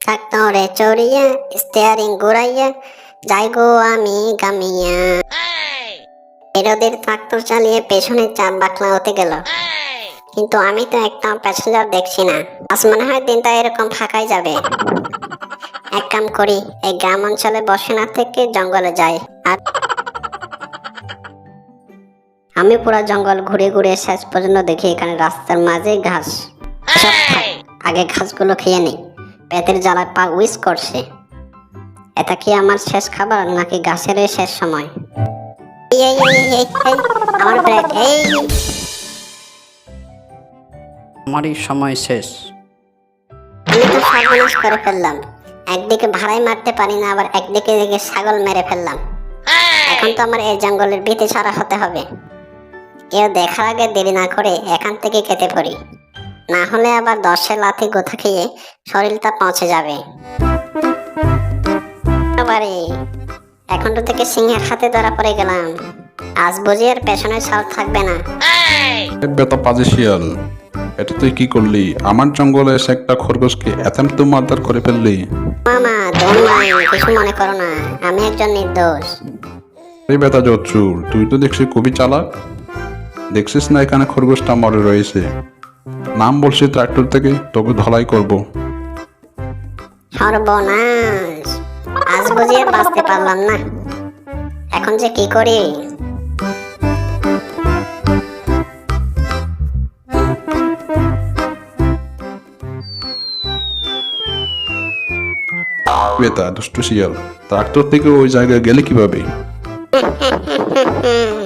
ট্রাক্টরে চড়িয়া স্টিয়ারিং ঘুরাইয়া যাই গো আমি গামিয়া বিরোধীর ট্রাক্টর চালিয়ে পেছনে চাপ বাকলা হতে গেল। কিন্তু আমি তো একটা প্যাসেঞ্জার দেখছি না। আজ মনে হয় দিনটা এরকম ফাঁকাই যাবে। এক কাম করি, এই গ্রাম অঞ্চলে বসে না থেকে জঙ্গলে যাই। আর আমি পুরা জঙ্গল ঘুরে ঘুরে শেষ পর্যন্ত দেখি এখানে রাস্তার মাঝে ঘাস। আগে ঘাসগুলো খেয়ে নেই। পেটের জ্বালায় পা উইস করছে। এটা কি আমার শেষ খাবার নাকি ঘাসের শেষ সময়? আমার ব্রেক এই। আমারই সময় শেষ। আমি তো সর্বনাশ করে ফেললাম। একদিকে ভাড়াই মারতে পারি না আবার একদিকে দিকে ছাগল মেরে ফেললাম। এখন তো আমার এই জঙ্গলের ভীতি ছাড়া হতে হবে। কেউ দেখার আগে দেরি না করে এখান থেকে কেটে পড়ি। না হলে আবার দশের লাথি গোথা খেয়ে শরীরটা পৌঁছে যাবে। এখন তো থেকে সিংহের হাতে ধরা পড়ে গেলাম। আজ বুঝি আর পেছনে ছাল থাকবে না। পাজি শিয়াল এটা তুই কি করলি? আমার জঙ্গলে এসে একটা খরগোশকে অ্যাটেম্প তো মারদার করে ফেললি। মামা দোন কিছু মনে করো না আমি একজন নির্দোষ। এই জচ্চুর তুই তো দেখছি খুবই চালাক। দেখছিস না এখানে খরগোশটা মরে রয়েছে? নাম বলছি ট্রাক্টর থেকে তোকে ধলাই করব। সর্বনাশ! আজ বুঝি আর বাঁচতে পারলাম না। এখন যে কি করি? বেটা দুষ্টু শিয়াল ট্রাক্টর থেকে ওই জায়গায় গেলে কীভাবে?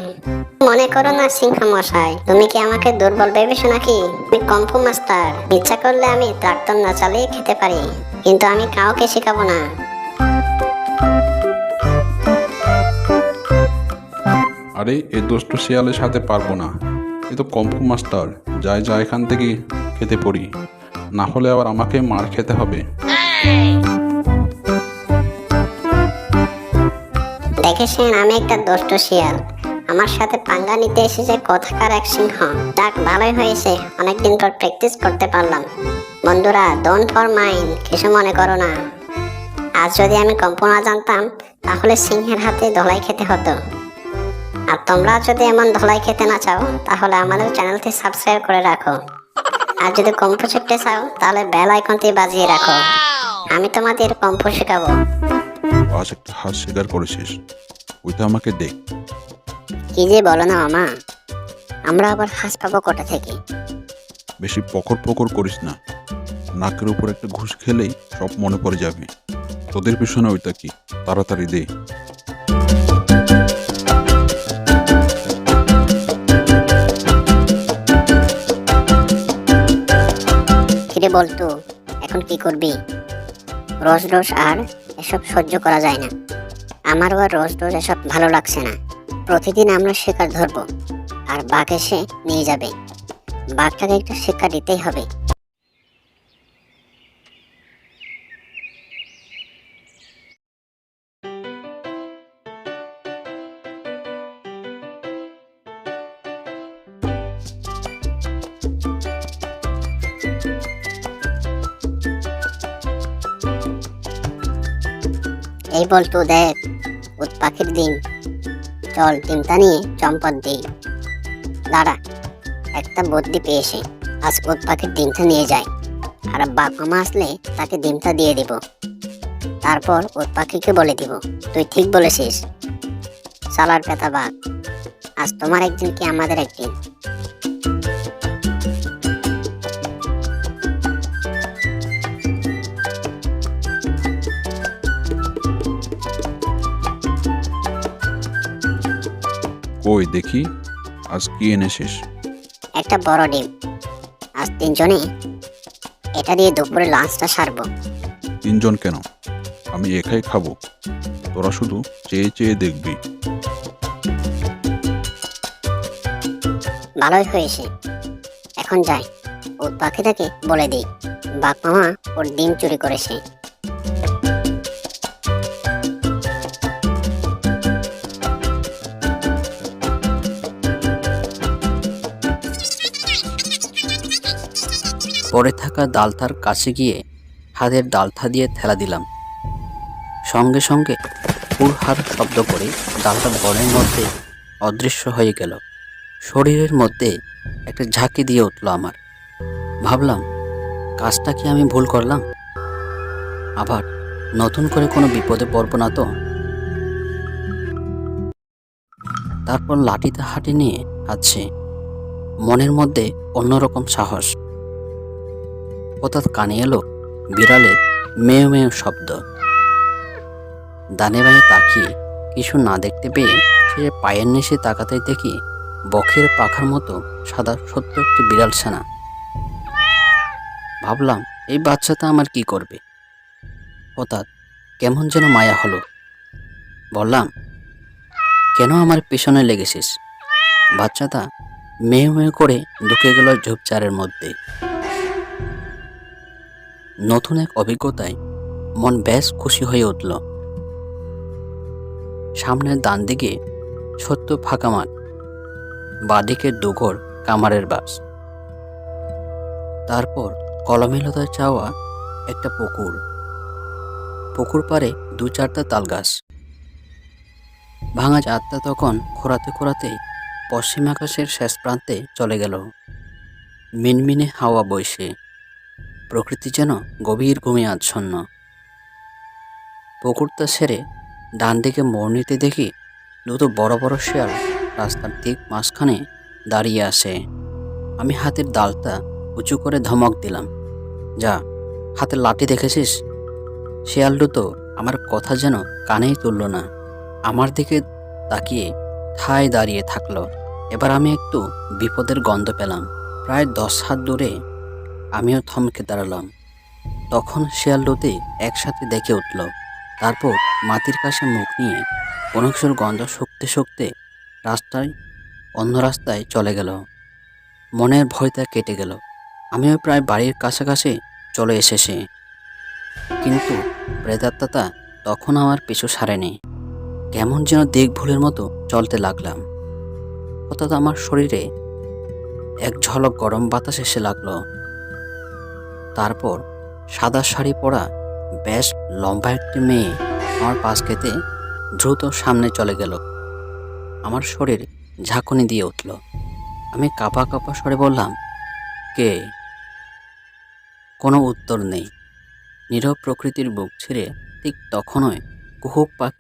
মনে করো না সিংহ মশাই তুমি কি আমাকে দুর্বল ভেবেছো নাকি? আমি কম্পু মাস্টার। ইচ্ছা করলে আমি ট্রাক্টর না চালিয়ে খেতে পারি কিন্তু আমি কাউকে শেখাবো না। আরে এই দুষ্টু শিয়ালের সাথে পারব না। এ তো কম্পু মাস্টার। যাই যা এখান থেকে খেতে পড়ি। না হলে আবার আমাকে মার খেতে হবে। দেখেছেন আমি একটা দুষ্ট শিয়াল। আমার সাথে পাঙ্গা নিতে এসেছে কোথাকার এক সিংহ, যাক ভালোই হয়েছে, অনেকদিন পর প্র্যাকটিস করতে পারলাম। বন্ধুরা ডোন্ট ফর মাইন্ড কিছু মনে করো না। আজ যদি আমি কম্প না জানতাম, তাহলে সিংহের হাতে ধলাই খেতে হতো। আর তোমরা যদি এমন ধলাই খেতে না চাও, তাহলে আমাদের চ্যানেলটি সাবস্ক্রাইব করে রাখো। আর যদি কম্প শিখতে চাও, তাহলে বেল আইকনটি বাজিয়ে রাখো। আমি তোমাদের কম্প শেখাবো। আজ একটা হাত স্বীকার করেছিস, ওইটা আমাকে দেখ কি যে বলো না মামা? আমরা আবার হাঁস পাবো কোটা থেকে? বেশি পকর পকর করিস না। নাকের উপর একটা ঘুষ খেলেই সব মনে পড়ে যাবে। তোদের পিছনে ওইটা কি? তাড়াতাড়ি দে। কিরে বলতো এখন কি করবি? রস রোজ আর এসব সহ্য করা যায় না। আমারও আর রস রোজ এসব ভালো লাগছে না। প্রতিদিন আমরা শিকার ধরবো, আর বাঘ এসে নিয়ে যাবে। বাঘটাকে একটু শিক্ষা দিতেই হবে। এই বলতো দেখ উট পাখির ডিম চল চিন্তা নিয়ে চম্পট দিই। দাঁড়া, একটা বুদ্ধি পেয়েছে আজ ওর পাখির ডিমটা নিয়ে যায় আর বাঘ মামা আসলে তাকে ডিমটা দিয়ে দিব। তারপর ওর পাখিকে বলে দিব, তুই ঠিক বলেছিস। সালার পেতা বাঘ, আজ তোমার একদিন কি আমাদের একদিন? কই দেখি আজ কি এনেছিস? একটা বড় ডিম। আজ তিনজনে এটা দিয়ে দুপুরে লাঞ্চটা সারবো। তিনজন কেন? আমি একাই খাব। তোরা শুধু চেয়ে চেয়ে দেখবি। ভালোই হয়েছে। এখন যাই। ওর পাখিটাকে বলে দিই। বাপ মামা ওর ডিম চুরি করেছে। থাকা ডালথার কাছে গিয়ে হাতের ডালথা দিয়ে ঠেলা দিলাম। সঙ্গে সঙ্গে হুড়হার শব্দ করে ডালটা বনের মধ্যে অদৃশ্য হয়ে গেল। শরীরের মধ্যে একটা ঝাঁকি দিয়ে উঠল আমার। ভাবলাম, কাজটা কি আমি ভুল করলাম? আবার নতুন করে কোনো বিপদে পড়ব না তো? তারপর লাঠিতে হাঁটি নিয়ে আছে মনের মধ্যে অন্যরকম সাহস। হঠাৎ কানে এলো বিড়ালের মেয়ে মেয়ে শব্দ। দানে বাঁয়ে তাকিয়ে কিছু না দেখতে পেয়ে সে পায়ের নিচে তাকাতে দেখি বখের পাখার মতো সাদা সত্য একটি বিড়াল ছানা। ভাবলাম, এই বাচ্চাটা আমার কি করবে? হঠাৎ কেমন যেন মায়া হলো। বললাম, কেন আমার পেছনে লেগেছিস? বাচ্চাটা মেয়ে মেয়ে করে ঢুকে গেল ঝোপচারের মধ্যে। নতুন এক অভিজ্ঞতায় মন বেশ খুশি হয়ে উঠল। সামনের ডান দিকে ছোট্ট ফাঁকা মাঠ বাঁদিকে দুঘর কামারের বাস। তারপর কলমেলতায় চাওয়া একটা পুকুর। পুকুর পারে দু চারটা তাল গাছ ভাঙা চাঁদটা তখন খোরাতে খোরাতে পশ্চিম আকাশের শেষ প্রান্তে চলে গেল। মিনমিনে হাওয়া বইছে। প্রকৃতি যেন গভীর ঘুমে আচ্ছন্ন পুকুরটা সেরে ডান দিকে মোড় নিতে দেখি দুটো বড় বড় শেয়াল রাস্তার ঠিক মাঝখানে দাঁড়িয়ে আসে আমি হাতের ডালটা উঁচু করে ধমক দিলাম, যা হাতের লাঠি দেখেছিস? শেয়াল দুটো আমার কথা যেন কানেই তুলল না, আমার দিকে তাকিয়ে ঠায় দাঁড়িয়ে থাকল। এবার আমি একটু বিপদের গন্ধ পেলাম। প্রায় দশ হাত দূরে আমিও থমকে দাঁড়ালাম। তখন শেয়াল দুটি একসাথে দেখে উঠল। তারপর মাটির কাছে মুখ নিয়ে কোনো কিছুর গন্ধ শুকতে শুকতে রাস্তায়, অন্য রাস্তায় চলে গেল। মনের ভয়টা কেটে গেল। আমিও প্রায় বাড়ির কাছাকাছি চলে এসেছি। কিন্তু প্রেতাত্মাটা তখন আমার পিছু সারেনি কেমন যেন দিক ভুলের মতো চলতে লাগলাম। অর্থাৎ আমার শরীরে এক ঝলক গরম বাতাস এসে লাগল। তারপর সাদা শাড়ি পরা বেশ লম্বা একটি মেয়ে আমার পাশ খেতে দ্রুত সামনে চলে গেল। আমার শরীর ঝাঁকুনি দিয়ে উঠল। আমি কাঁপা কাঁপা স্বরে বললাম, কে? কোনো উত্তর নেই। নীরব প্রকৃতির বুক ছিঁড়ে ঠিক তখনই কুহুক পাখি